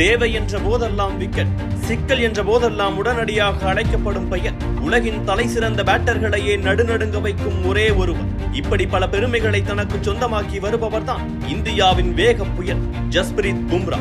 தேவை என்ற போதெல்லாம் விக்கெட் சிக்கல் என்ற போதெல்லாம் உடனடியாக அழைக்கப்படும் பெயர். உலகின் தலை சிறந்த பேட்டர்களையே நடுநடுங்க வைக்கும் ஒரே ஒருவர். இப்படி பல பெருமைகளை தனக்கு சொந்தமாக்கி வருபவர் தான் இந்தியாவின் வேக புயல் ஜஸ்பிரீத் பும்ரா.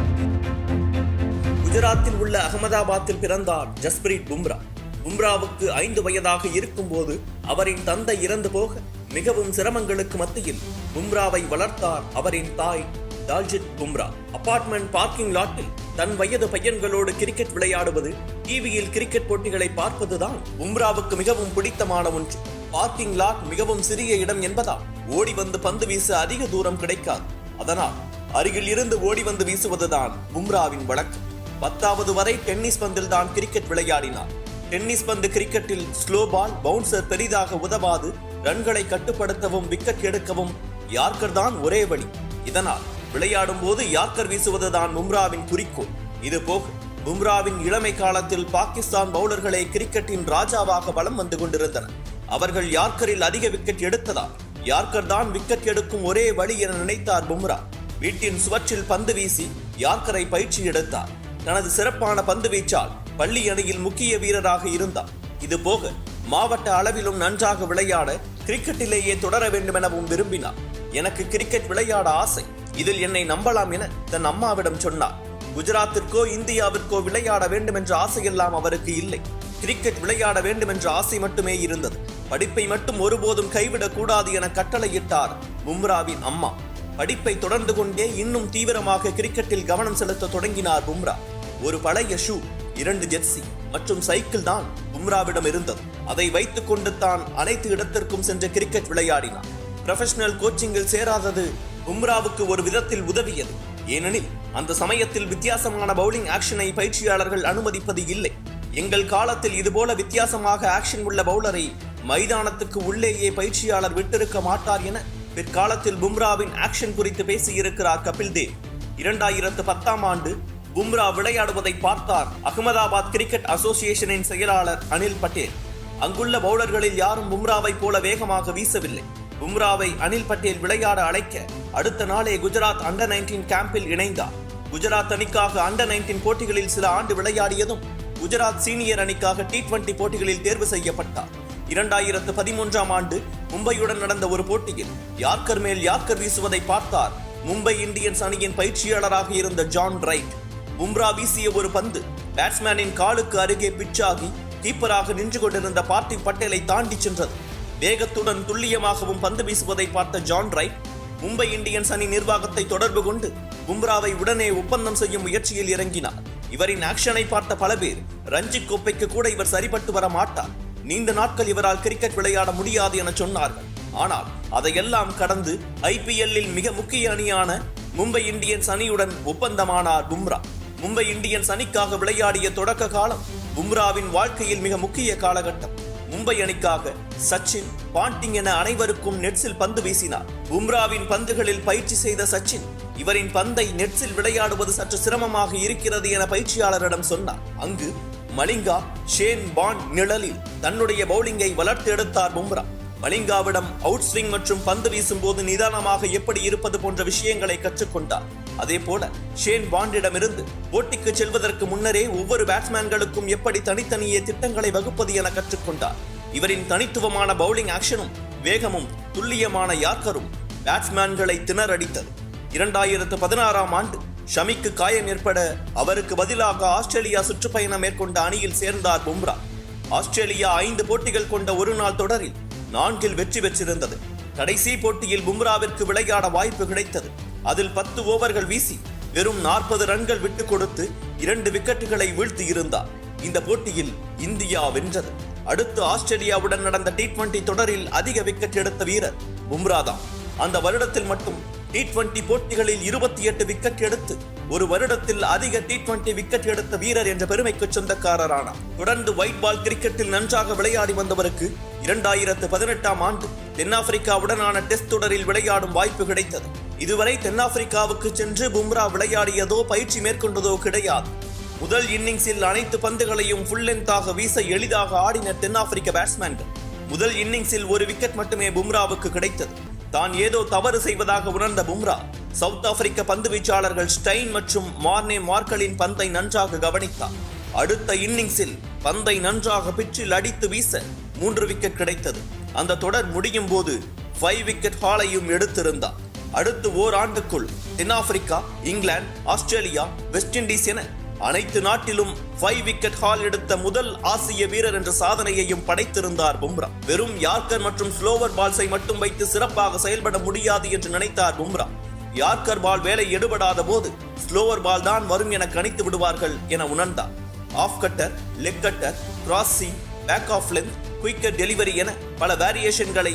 குஜராத்தில் உள்ள அகமதாபாத்தில் பிறந்தார் ஜஸ்பிரீத் பும்ரா. பும்ராவுக்கு ஐந்து வயதாக இருக்கும்போது அவரின் தந்தை இறந்து போக மிகவும் சிரமங்களுக்கு மத்தியில் பும்ராவை வளர்த்தார் அவரின் தாய் டால்ஜித் பும்ரா. அபார்ட்மெண்ட் பார்க்கிங் லாட்டில் தன் வயது பையன்களோடு கிரிக்கெட் விளையாடுவது டிவியில் கிரிக்கெட் போட்டிகளை பார்ப்பதுதான் பும்ராவுக்கு மிகவும் பிடித்தமான ஒன்று. பார்க்கிங் லாட் மிகவும் சிறிய இடம் என்பதால் ஓடி வந்து பந்து வீச அதிக தூரம் கிடைக்காது. அதனால் அருகில் இருந்து ஓடி வந்து வீசுவதுதான் பும்ராவின் வழக்கம். பத்தாவது வரை டென்னிஸ் பந்தில் தான் கிரிக்கெட் விளையாடினார். டென்னிஸ் பந்து கிரிக்கெட்டில் ஸ்லோ பால் பவுன்சர் பெரிதாக உதவாது ரன்களை கட்டுப்படுத்தவும் விக்கெட் எடுக்கவும் யார்கர் தான் ஒரே வழி. இதனால் விளையாடும் போது யார்கர் வீசுவதுதான் பும்ராவின் குறிக்கோள். இதுபோக பும்ராவின் இளமை காலத்தில் பாகிஸ்தான் பவுலர்களை கிரிக்கெட்டின் ராஜாவாக வலம் வந்து கொண்டிருந்தனர். அவர்கள் யார்கரில் அதிக விக்கெட் எடுத்ததால் யார்கர் தான் விக்கெட் எடுக்கும் ஒரே வழி என நினைத்தார் பும்ரா. வீட்டின் சுவற்றில் பந்து வீசி யார்கரை பயிற்சி எடுத்தார். தனது சிறப்பான பந்து வீச்சால் பள்ளி அணியில் முக்கிய வீரராக இருந்தார். இதுபோக மாவட்ட அளவிலும் நன்றாக விளையாட கிரிக்கெட்டிலேயே தொடர வேண்டும் எனவும் விரும்பினார். எனக்கு கிரிக்கெட் விளையாட ஆசை. இதில் என்னை நம்பலாம் என தன் அம்மாவிடம் சொன்னார். குஜராத்திற்கோ இந்தியாவிற்கோ விளையாட வேண்டும் என்ற ஆசையெல்லாம் அவருக்கு இல்லை. கிரிக்கெட் விளையாட வேண்டும் என்ற ஆசை மட்டுமே இருந்தது. படிப்பை மட்டும் ஒருபோதும் கைவிடக் கூடாது என கட்டளையிட்டார் பும்ராவின் அம்மா. படிப்பை தொடர்ந்து கொண்டே இன்னும் தீவிரமாக கிரிக்கெட்டில் கவனம் செலுத்த தொடங்கினார் பும்ரா. ஒரு பழைய ஷூ இரண்டு ஜெர்சி மற்றும் சைக்கிள் தான் பும்ராவிடம் இருந்தது. அதை வைத்துக் கொண்டு தான் அனைத்து இடத்திற்கும் சென்று கிரிக்கெட் விளையாடினார். ப்ரொஃபஷனல் கோச்சிங்கில் சேராதது பும்ராவுக்கு ஒரு விதத்தில் உதவியது. ஏனெனில் அந்த சமயத்தில் வித்தியாசமான பவுலிங் ஆக்ஷனை பயிற்சியாளர்கள் அனுமதிப்பது இல்லை. எங்கள் காலத்தில் இதுபோல வித்தியாசமாக ஆக்ஷன் உள்ள பவுலரை மைதானத்துக்கு உள்ளேயே பயிற்சியாளர் விட்டிருக்க மாட்டார் என பிற்காலத்தில் பும்ராவின் ஆக்ஷன் குறித்து பேசியிருக்கிறார் கபில் தேவ். இரண்டாயிரத்து பத்தாம் ஆண்டு பும்ரா விளையாடுவதை பார்த்தார் அகமதாபாத் கிரிக்கெட் அசோசியேஷனின் செயலாளர் அனில் பட்டேல். அங்குள்ள பவுலர்களில் யாரும் பும்ராவை போல வேகமாக வீசவில்லை. பும்ராவை அனில் பட்டேல் விளையாட அழைக்க அடுத்த நாளே குஜராத் அண்டர் நைன்டீன் கேம்பில் இணைந்தார். குஜராத் அணிக்காக அண்டர் நைன்டீன் போட்டிகளில் சில ஆண்டு விளையாடியதும் குஜராத் சீனியர் அணிக்காக டி டுவெண்டி போட்டிகளில் தேர்வு செய்யப்பட்டார். இரண்டாயிரத்து பதிமூன்றாம் ஆண்டு மும்பையுடன் நடந்த ஒரு போட்டியில் யார்கர் மேல் யார்கர் வீசுவதை பார்த்தார் மும்பை இந்தியன்ஸ் அணியின் பயிற்சியாளராக இருந்த ஜான் ரைட். பும்ரா வீசிய ஒரு பந்து பேட்ஸ்மேனின் காலுக்கு அருகே பிச்சாகி கீப்பராக நின்று கொண்டிருந்த பார்த்திவ் பட்டேலை தாண்டி சென்றது. வேகத்துடன் துல்லியமாகவும் பந்து வீசுவதை பார்த்த ஜான் ரைட் மும்பை இந்தியன்ஸ் அணி நிர்வாகத்தை தொடர்பு கொண்டு பும்ராவை உடனே ஒப்பந்தம் செய்யும் முயற்சியில் இறங்கினார். இவரின் ஆக்ஷனை பார்த்த பல பேர் ரஞ்சி கோப்பைக்கு கூட இவர் சரிபட்டு வர மாட்டார். நீண்ட நாட்கள் இவரால் கிரிக்கெட் விளையாட முடியாது என சொன்னார்கள். ஆனால் அதையெல்லாம் கடந்து ஐபிஎல்லில் மிக முக்கிய அணியான மும்பை இந்தியன்ஸ் அணியுடன் ஒப்பந்தமானார் பும்ரா. மும்பை இந்தியன்ஸ் அணிக்காக விளையாடிய தொடக்க காலம் பும்ராவின் வாழ்க்கையில் மிக முக்கிய காலகட்டம். மும்பை அணிக்காக சச்சின் பாண்டிங் என அனைவருக்கும் நெட்ஸில் பந்து வீசினார். பும்ராவின் பந்துகளில் பயிற்சி செய்த சச்சின் இவரின் பந்தை நெட்ஸில் விளையாடுவது சற்று சிரமமாக இருக்கிறது என பயிற்சியாளரிடம் சொன்னார். அங்கு மலிங்கா ஷேன் பாண்ட் நிழலில் தன்னுடைய பவுலிங்கை வளர்த்து எடுத்தார் பும்ரா. மலிங்காவிடம் அவுட் ஸ்விங் மற்றும் பந்து வீசும் போது நிதானமாக எப்படி இருப்பது போன்ற விஷயங்களை கற்றுக்கொண்டார். அதே போல ஷேன் பாண்டிடமிருந்து போட்டிக்கு செல்வதற்கு முன்னரே ஒவ்வொரு பேட்ஸ்மேன்களுக்கும் எப்படி தனித்தனியே திட்டங்களை வகுப்பது என கற்றுக்கொண்டார். இவரின் தனித்துவமான பவுலிங் ஆக்ஷனும் வேகமும் துல்லியமான யார்க்கரும் பேட்ஸ்மேன்களை திணறடித்தது. இரண்டாயிரத்து பதினாறாம் ஆண்டு ஷமிக்கு காயம் ஏற்பட அவருக்கு பதிலாக ஆஸ்திரேலியா சுற்றுப்பயணம் மேற்கொண்ட அணியில் சேர்ந்தார் பும்ரா. ஆஸ்திரேலியா ஐந்து போட்டிகள் கொண்ட ஒரு நாள் தொடரில் நான்கில் வெற்றி பெற்றிருந்தது. கடைசி போட்டியில் பும்ராவிற்கு விளையாட வாய்ப்பு கிடைத்தது. அதில் பத்து ஓவர்கள் வீசி வெறும் நாற்பது ரன்கள் விட்டுக் கொடுத்து இரண்டு விக்கெட்டுகளை வீழ்த்தி இருந்தார் இந்த போட்டியில் இந்தியா வென்றது. அடுத்து ஆஸ்திரேலியாவுடன் நடந்த டி டுவெண்டி தொடரில் அதிக விக்கெட் எடுத்த வீரர் பும்ரா தான். அந்த வருடத்தில் மட்டும் டி டுவெண்டி போட்டிகளில் இருபத்தி எட்டு விக்கெட் எடுத்து ஒரு வருடத்தில் அதிக டி டுவெண்டி விக்கெட் எடுத்த வீரர் என்ற பெருமைக்கு சொந்தக்காரரானார். தொடர்ந்து ஒயிட் பால் கிரிக்கெட்டில் நன்றாக விளையாடி வந்தவருக்கு இரண்டாயிரத்து பதினெட்டாம் ஆண்டு தென்னாப்பிரிக்காவுடனான டெஸ்ட் தொடரில் விளையாடும் வாய்ப்பு கிடைத்தது. இதுவரை தென்னாப்பிரிக்காவுக்கு சென்று பும்ரா விளையாடியதோ பயிற்சி மேற்கொண்டதோ கிடையாது. முதல் இன்னிங்ஸில் அனைத்து பந்துகளையும் ஃபுல் லென்த்தாக வீச எளிதாக ஆடின தென்னாப்பிரிக்க பேட்ஸ்மேன்கள் முதல் இன்னிங்ஸில் ஒரு விக்கெட் மட்டுமே பும்ராவுக்கு கிடைத்தது. தான் ஏதோ தவறு செய்வதாக உணர்ந்த பும்ரா சவுத் ஆப்பிரிக்க பந்து வீச்சாளர்கள் ஸ்டைன் மற்றும் மார்னே மார்க்கலின் பந்தை நன்றாக கவனித்தார் அடுத்த இன்னிங்ஸில் பந்தை நன்றாக பிச்சில் அடித்து வீச மூன்று விக்கெட் கிடைத்தது. அந்த தொடர் முடியும் போது ஃபைவ் விக்கெட் ஹாலையும் எடுத்திருந்தார் அடுத்து ஓராண்டுக்குள் தென்னாப்பிரிக்கா இங்கிலாந்து ஆஸ்திரேலியா வெஸ்ட் இண்டீஸ் என அனைத்து நாட்டிலும் ஃபைவ் விக்கெட் ஹால் எடுத்த முதல் ஆசிய வீரர் என்ற சாதனையையும் படைத்திருந்தார் பும்ரா. வெறும் யார்கர் மற்றும் ஸ்லோவர் பால்ஸை மட்டும் வைத்து சிறப்பாக செயல்பட முடியாது என்று நினைத்தார் பும்ரா. யார்கர் பால் வேலை எடுபடாத போது ஸ்லோவர் பால் தான் வரும் என கணித்து விடுவார்கள் என உணர்ந்தார். Off cutter leg cutter cross back off length quicker delivery என பல வேரியேஷன்களை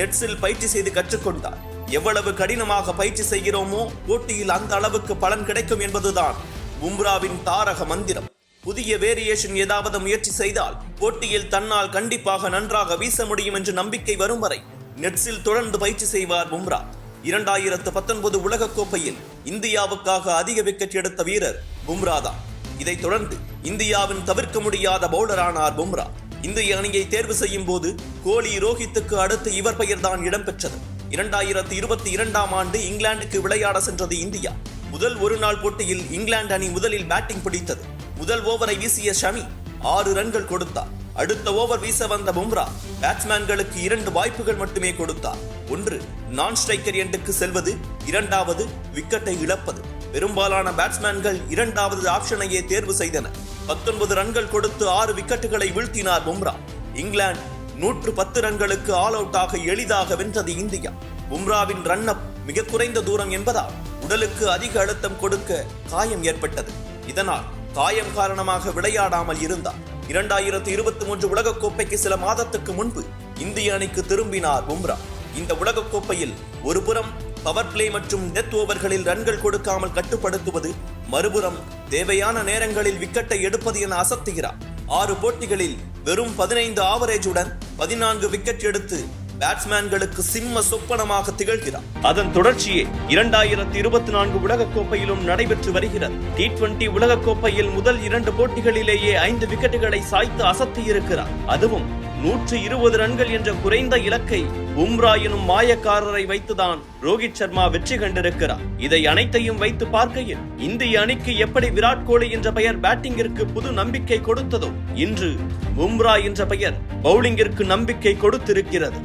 நெட்ஸில் பயிற்சி செய்து கற்றுக்கொண்டார். எவ்வளவு கடினமாக பயிற்சி செய்கிறோமோ போட்டியில் அந்த அளவுக்கு பலன் கிடைக்கும் என்பதுதான் பும்ராவின் தாரக மந்திரம். புதிய வேரியேஷன் ஏதாவது முயற்சி செய்தால் போட்டியில் தன்னால் கண்டிப்பாக நன்றாக வீச முடியும் என்று நம்பிக்கை வரும் வரை நெட்ஸில் தொடர்ந்து பயிற்சி செய்வார் பும்ரா. இரண்டாயிரத்து பத்தொன்பது உலகக்கோப்பையில் இந்தியாவுக்காக அதிக விக்கெட் எடுத்த வீரர் பும்ரா தான். இதைத் தொடர்ந்து இந்தியாவின் தவிர்க்க முடியாத பவுலரானார் பும்ரா. இந்திய அணியை தேர்வு செய்யும் போது கோலி ரோஹித்துக்கு அடுத்து இவர் பெயர்தான் இடம்பெற்றது. இரண்டாயிரத்து இருபத்தி இரண்டாம் ஆண்டு இங்கிலாந்துக்கு விளையாட சென்றது இந்தியா. முதல் ஒரு நாள் போட்டியில் இங்கிலாந்து அணி முதலில் பேட்டிங் பிடித்தது. முதல் ஓவரை வீசிய ஷமி ஆறு ரன்கள் கொடுத்தார். அடுத்த ஓவர் வீச வந்த பும்ரா பேட்ஸ்மேன்களுக்கு இரண்டு வாய்ப்புகள் மட்டுமே கொடுத்தார். ஒன்று நான் ஸ்ட்ரைக்கர் எண்டுக்கு செல்வது இரண்டாவது விக்கெட்டை இழப்பது. பெரும்பாலான பேட்ஸ்மேன்கள் இரண்டாவது ஆப்ஷனையே தேர்வு செய்தனர். பத்தொன்பது ரன்கள் கொடுத்து ஆறு விக்கெட்டுகளை வீழ்த்தினார் பும்ரா. இங்கிலாந்து நூற்று பத்து ரன்களுக்கு ஆல் அவுட்டாக எளிதாக வென்றது இந்தியா. பும்ராவின் ரன் அப் மிக குறைந்த தூரம் என்பதால் உடலுக்கு அதிக அழுத்தம் கொடுக்க காயம் ஏற்பட்டது. இதனால் காயம் காரணமாக விளையாடாமல் இருந்தார். இரண்டாயிரத்தி இருபத்தி மூன்று உலகக்கோப்பைக்கு சில மாதத்துக்கு முன்பு இந்திய அணிக்கு திரும்பினார் பும்ரா. இந்த உலகக்கோப்பையில் ஒரு புறம் பவர் பிளே மற்றும் டெத் ஓவர்களில் ரன்கள் கொடுக்காமல் கட்டுப்படுத்துவது மறுபுறம் தேவையான நேரங்களில் விக்கெட்டை எடுப்பது என அசத்துகிறார். ஆறு போட்டிகளில் வெறும் பதினைந்து ஆவரேஜுடன் பதினான்கு விக்கெட் எடுத்து பேட்ஸ்மேன்களுக்கு சிம்ம சொப்பனமாக திகழ்கிறார். அதன் தொடர்ச்சியே இரண்டாயிரத்தி இருபத்தி நான்கு உலகக்கோப்பையிலும் நடைபெற்று வருகிறது. டி டுவெண்டி உலகக்கோப்பையில் முதல் இரண்டு போட்டிகளிலேயே ஐந்து விக்கெட்டுகளை சாய்த்து அசத்தியிருக்கிறார் அதுவும் நூற்று இருபது ரன்கள் என்ற குறைந்த இலக்கை உம்ரா எனும் மாயக்காரரை வைத்துதான் ரோஹித் சர்மா வெற்றி கண்டிருக்கிறார். இதை அனைத்தையும் வைத்து பார்க்கையில் இந்திய அணிக்கு எப்படி விராட் கோலி என்ற பெயர் பேட்டிங்கிற்கு புது நம்பிக்கை கொடுத்ததோ இன்று உம்ரா என்ற பெயர் பவுலிங்கிற்கு நம்பிக்கை கொடுத்திருக்கிறது.